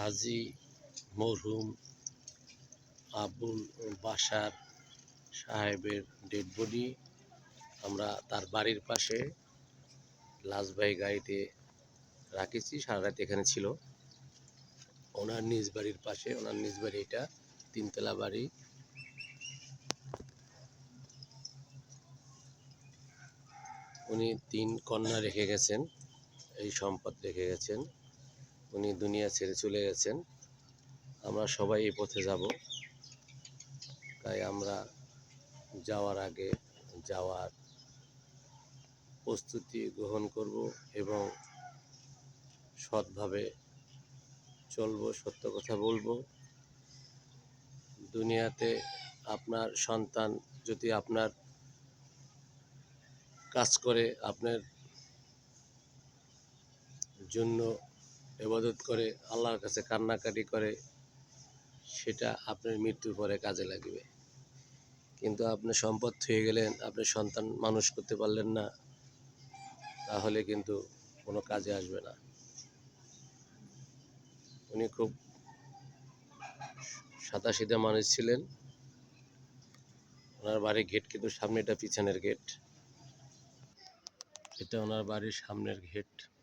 হাজি মরহুম আবুল বাসার সাহেবের ডেড বডি। আমরা তার বাড়ির পাশে লাজবাই গাড়িতে রাখেছি, সারা রাত এখানে ছিল। ওনার নিজ বাড়ির পাশে, ওনার নিজ বাড়ি এটা, তিনতলা বাড়ি। উনি তিন কন্যা রেখে গেছেন, এই সম্পদ রেখে গেছেন। উনি দুনিয়া ছেড়ে চলে গেছেন। আমরা সবাই এই পথে যাব। তাই আমরা যাওয়ার আগে যাওয়ার প্রস্তুতি গ্রহণ করব এবং সৎভাবে চলবো, সত্য কথা বলব। দুনিয়াতে আপনার সন্তান যদি আপনার কাজ করে আপনার জন্য এবাদত করে, আল্লাহর কাছে কান্নাকাটি করে, সেটা আপনার মৃত্যুর পরে কাজে লাগবে। কিন্তু আপনি সম্পদ থুয়ে গেলেন, আপনি সন্তান মানুষ করতে পারলেন না, তাহলে কিন্তু কোনো কাজে আসবে না। উনি খুব সাদা মানুষ ছিলেন। ওনার বাড়ির গেট কিন্তু সামনে এটা পিছনের গেট। এটা ওনার বাড়ির সামনের গেট।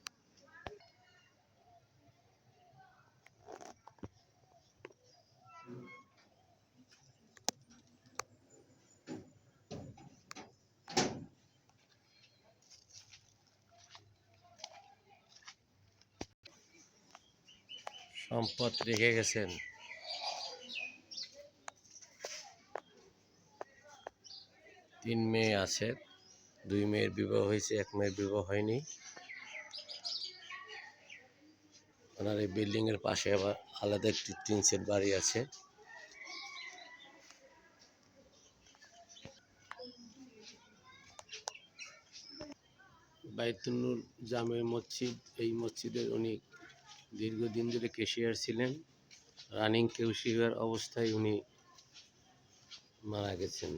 সম্পদ রেখে গেছেন। তিন মেয়ে আছে, দুই মেয়ের বিবাহ হয়েছে, এক মেয়ের বিবাহ হয়নি। ওনার এই বিল্ডিং এর পাশে আবার আলাদা একটি টিন সেট বাড়ি আছে। বাইতুল্নুর জামে মসজিদ, এই মসজিদের উনি দীর্ঘদিন ধরে কেশিয়ার ছিলেন। রানিং কেশিয়ার অবস্থায় উনি মারা গেছেন।